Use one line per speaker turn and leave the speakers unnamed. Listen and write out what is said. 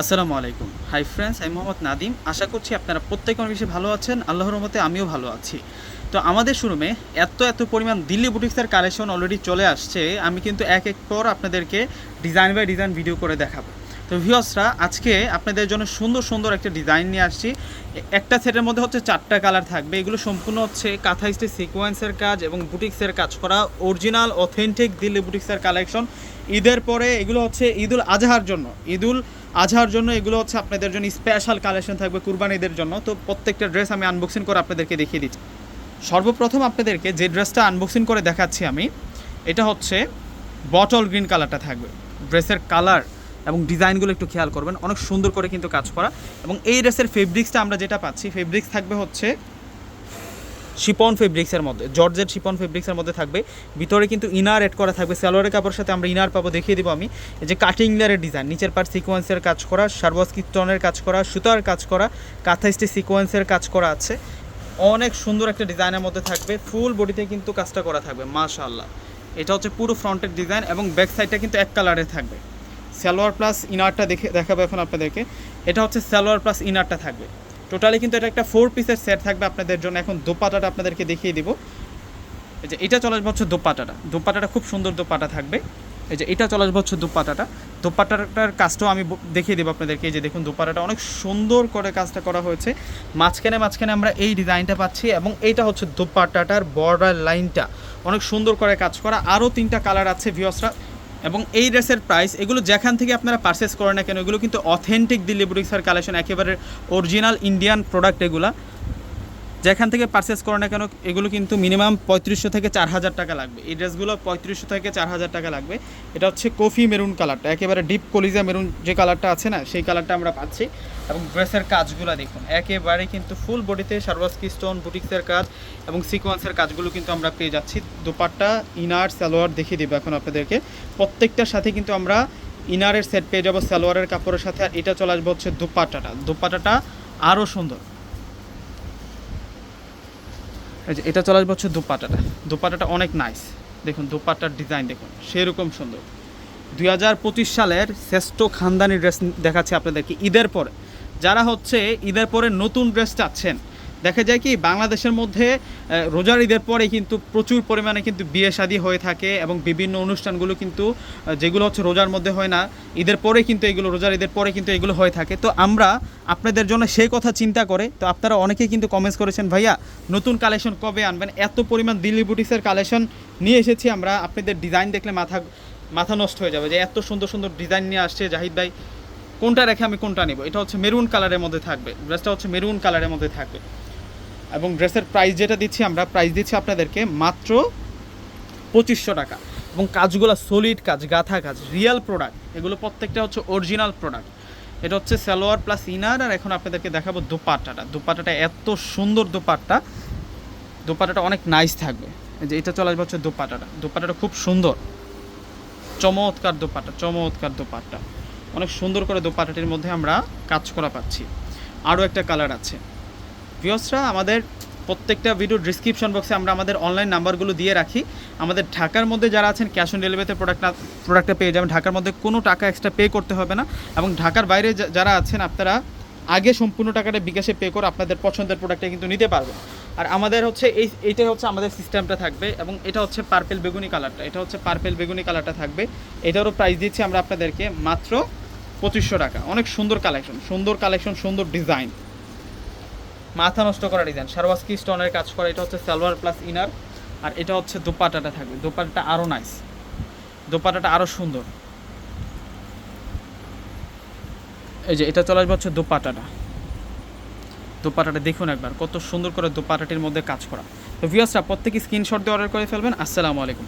আসসালামু আলাইকুম। Hi friends আমি মোহাম্মদ নাদিম। আশা করছি আপনারা প্রত্যেক অনেক বেশি ভালো আছেন। আল্লাহর মতে আমিও ভালো আছি। তো আমাদের শোরুমে এত এত পরিমাণ দিল্লি বুটিক্সের কালেকশন অলরেডি চলে আসছে। আমি কিন্তু এক এক পর আপনাদেরকে ডিজাইন বাই ডিজাইন ভিডিও করে দেখাবো। তো ভিউয়ার্সরা আজকে আপনাদের জন্য সুন্দর সুন্দর একটা ডিজাইন নিয়ে আসছি। একটা সেটের মধ্যে হচ্ছে চারটা কালার থাকবে। এগুলো সম্পূর্ণ হচ্ছে কাঁথা স্টিচ সিকোয়েন্সের কাজ এবং বুটিক্সের কাজ করা অরিজিনাল অথেন্টিক দিল্লি বুটিক্সের কালেকশন ঈদের পরে এগুলো হচ্ছে ঈদুল আজহার জন্য। ঈদুল আজহার জন্য এগুলো হচ্ছে আপনাদের জন্য স্পেশাল কালেকশন থাকবে কুরবানিদের জন্য। তো প্রত্যেকটা ড্রেস আমি আনবক্সিং করে আপনাদেরকে দেখিয়ে দিচ্ছি। সর্বপ্রথম আপনাদেরকে যে ড্রেসটা আনবক্সিং করে দেখাচ্ছি আমি, এটা হচ্ছে বটল গ্রিন কালারটা থাকবে। ড্রেসের কালার এবং ডিজাইনগুলো একটু খেয়াল করবেন। অনেক সুন্দর করে কিন্তু কাজ করা। এবং এই ড্রেসের ফেব্রিক্সটা আমরা যেটা পাচ্ছি ফেব্রিক্স থাকবে হচ্ছে শিপন ফেব্রিক্সের মধ্যে জর্জের শিপন ফেব্রিক্সের মধ্যে থাকবে। ভিতরে কিন্তু ইনার এড করা থাকবে। সালোয়ারের কাপড়ের সাথে আমরা ইনার পাবো, দেখিয়ে দিব আমি। যে কাটিং লেয়ারের ডিজাইন নিচের পার সিকোয়েন্সের কাজ করা সার্বস্কি স্টোনের কাজ করা, সুতার কাজ করা কাঁথা স্টি সিকোয়েন্সের কাজ করা আছে। অনেক সুন্দর একটা ডিজাইনের মধ্যে থাকবে। ফুল বডিতে কিন্তু কাজটা করা থাকবে, মাশাআল্লাহ। এটা হচ্ছে পুরো ফ্রন্টের ডিজাইন এবং ব্যাক সাইডটা কিন্তু এক কালারের থাকবে। সালোয়ার প্লাস ইনারটা দেখে দেখাবো এখন আপনাদেরকে। এটা হচ্ছে সালোয়ার প্লাস ইনারটা থাকবে। টোটালি কিন্তু এটা একটা ফোর পিসের সেট থাকবে আপনাদের জন্য। এখন দোপাটাটা আপনাদেরকে দেখিয়ে দিব। এই যে এটা চলে আসবে হচ্ছে দোপাটাটা। দোপাটাটা খুব সুন্দর দোপাটা থাকবে। এই যে এটা চলে আসবে হচ্ছে দোপাটাটা। দোপাটাটার কাজটাও আমি দেখিয়ে দেবো আপনাদেরকে। এই যে দেখুন, দোপাটাটা অনেক সুন্দর করে কাজটা করা হয়েছে। মাঝখানে মাঝখানে আমরা এই ডিজাইনটা পাচ্ছি এবং এইটা হচ্ছে দোপাটাটার বর্ডার লাইনটা অনেক সুন্দর করে কাজ করা। আরও তিনটা কালার আছে ভিওসরা এবং এই ড্রেসের প্রাইস এগুলো যেখান থেকে আপনারা পারচেস করেন না কেন, এগুলো কিন্তু অথেন্টিক দিল্লি বুটিক্সের কালেকশন একেবারে অরিজিনাল ইন্ডিয়ান প্রোডাক্ট এগুলো। যেখান থেকে পারচেস করো না কেন, এগুলো কিন্তু মিনিমাম পঁয়ত্রিশশো থেকে চার হাজার টাকা লাগবে। এই ড্রেসগুলো পঁয়ত্রিশশো থেকে চার হাজার টাকা লাগবে। এটা হচ্ছে কফি মেরুন কালারটা একেবারে ডিপ কলিজা মেরুন যে কালারটা আছে না, সেই কালারটা আমরা পাচ্ছি। এবং ড্রেসের কাজগুলো দেখুন। একেবারে কিন্তু ফুল বডিতে সার্ভাসকি স্টোন বুটিক্সের কাজ এবং সিকোয়েন্সের কাজগুলো কিন্তু আমরা পেয়ে যাচ্ছি। দুপাট্টা ইনার সালোয়ার দেখিয়ে দেবো এখন আপনাদেরকে। প্রত্যেকটার সাথে কিন্তু আমরা ইনারের সেট পেয়ে যাব, সালোয়ারের কাপড়ের সাথে। আর এটা চলে আসব হচ্ছে দুপাট্টাটা। দুপাট্টাটা আরও সুন্দর। এটা চলে আসবে হচ্ছে দুপাটাটা দুপাটাটা অনেক নাইস দেখুন দুপাটার ডিজাইন দেখুন, সেরকম সুন্দর। দুই হাজার পঁচিশ সালের শ্রেষ্ঠ খানদানি ড্রেস দেখাচ্ছে আপনাদেরকে। ঈদের পরে যারা হচ্ছে ঈদের পরে নতুন ড্রেস চাচ্ছেন। দেখা যায় কি, বাংলাদেশের মধ্যে রোজার ঈদের পরে কিন্তু প্রচুর পরিমাণে কিন্তু বিয়ে শাদী হয়ে থাকে এবং বিভিন্ন অনুষ্ঠানগুলো কিন্তু যেগুলো হচ্ছে রোজার মধ্যে হয় না, ঈদের পরে কিন্তু এগুলো, রোজার ঈদের পরে কিন্তু এগুলো হয়ে থাকে। তো আমরা আপনাদের জন্য সেই কথা চিন্তা করে, তো আপনারা অনেকেই কিন্তু কমেন্টস করেছেন, ভাইয়া, নতুন কালেকশন কবে আনবেন? এত পরিমাণ দিল্লি বুটিক্সের কালেকশন নিয়ে এসেছি আমরা, আপনাদের ডিজাইন দেখলে মাথা মাথা নষ্ট হয়ে যাবে যে এত সুন্দর সুন্দর ডিজাইন নিয়ে আসছে জাহিদ ভাই। কোনটা রেখে আমি কোনটা নিব? এটা হচ্ছে মেরুন কালারের মধ্যে থাকবে। ড্রেসটা হচ্ছে মেরুন কালারের মধ্যে থাকবে। এবং ড্রেসের প্রাইস যেটা দিচ্ছি আমরা প্রাইস দিচ্ছি আপনাদেরকে মাত্র পঁচিশশো টাকা। এবং কাজগুলো সলিড কাজ, গাথা কাজ রিয়েল প্রোডাক্ট এগুলো প্রত্যেকটা হচ্ছে অরিজিনাল প্রোডাক্ট এটা হচ্ছে সালোয়ার প্লাস ইনার আর এখন আপনাদেরকে দেখাবো দোপাট্টাটা। দোপাট্টাটা এত সুন্দর দোপাট্টা। দোপাট্টাটা অনেক নাইস থাকবে। যে এটা চলে আসবে হচ্ছে দোপাট্টাটা। দোপাট্টাটা খুব সুন্দর। চমৎকার দোপাট্টা চমৎকার দোপাট্টা। অনেক সুন্দর করে দোপাট্টাটির মধ্যে আমরা কাজ করা পাচ্ছি। আরও একটা কালার আছে। ভিওসরা আমাদের প্রত্যেকটা ভিডিও ডিসক্রিপশন বক্সে আমরা আমাদের অনলাইন নাম্বারগুলো দিয়ে রাখি। আমাদের ঢাকার মধ্যে যারা আছেন ক্যাশ অন ডেলিভারিতে প্রোডাক্ট প্রোডাক্টটা পেয়ে যাবেন। ঢাকার মধ্যে কোনো টাকা এক্সট্রা পে করতে হবে না এবং ঢাকার বাইরে যারা আছেন, আপনারা আগে সম্পূর্ণ টাকাটা বিকাশে পে করে আপনাদের পছন্দের প্রোডাক্টটা কিন্তু নিতে পারবেন। আর আমাদের হচ্ছে এই, এইটাই হচ্ছে আমাদের সিস্টেমটা থাকবে এবং এটা হচ্ছে পার্পেল বেগুনি কালারটা এটা হচ্ছে পার্পেল বেগুনি কালারটা থাকবে। এটারও প্রাইস দিচ্ছি আমরা আপনাদেরকে মাত্র পঁচিশশো টাকা। অনেক সুন্দর কালেকশন সুন্দর কালেকশন সুন্দর ডিজাইন মাথা নষ্ট করা ডিজাইন সারওয়াস্কি স্টোনের কাজ করা? এটা হচ্ছে সালোয়ার প্লাস ইনার আর এটা হচ্ছে দোপাটাটা থাকবে। দোপাটাটা আরও নাইস দোপাটাটা আরও সুন্দর। এই যে এটা চলে আসবে হচ্ছে দোপাটাটা। দোপাটাটা দেখুন একবার। কত সুন্দর করে দোপাটাটির মধ্যে কাজ করা। তো ভিউয়ার্সরা প্রত্যেকে স্ক্রিনশট দিয়ে অর্ডার করে ফেলবেন। আসসালামু আলাইকুম।